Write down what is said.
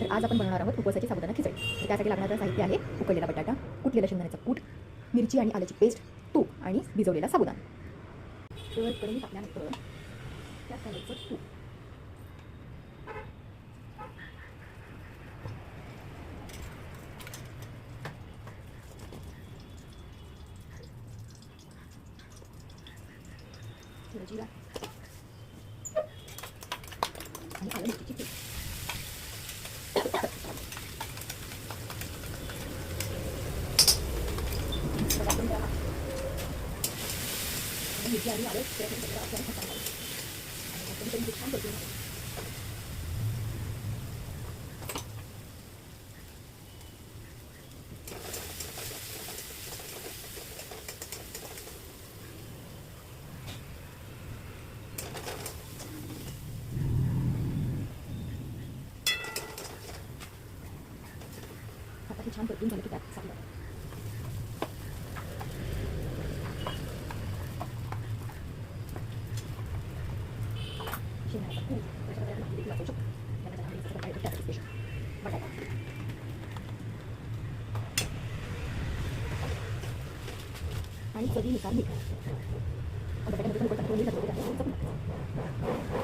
तर आज आपण बनवणार आहोत उपवासाची साबुदाना खिचडी. त्यासाठी लागणारं साहित्य आहे उकडलेला बटाटा कुटलेला शेंगदाण्याचा कूट मिरची आणि आल्याची पेस्ट तूप आणि भिजवलेला साबुदाणा. तर कढई टाकल्यानंतर तूप. आणि आलं मिरची ที่ช้ำเกิดขึ้นจนไม่คิแบบสักหน่อย Ani sodi ni kami. Ada kan bukan bukan bukan bukan bukan bukan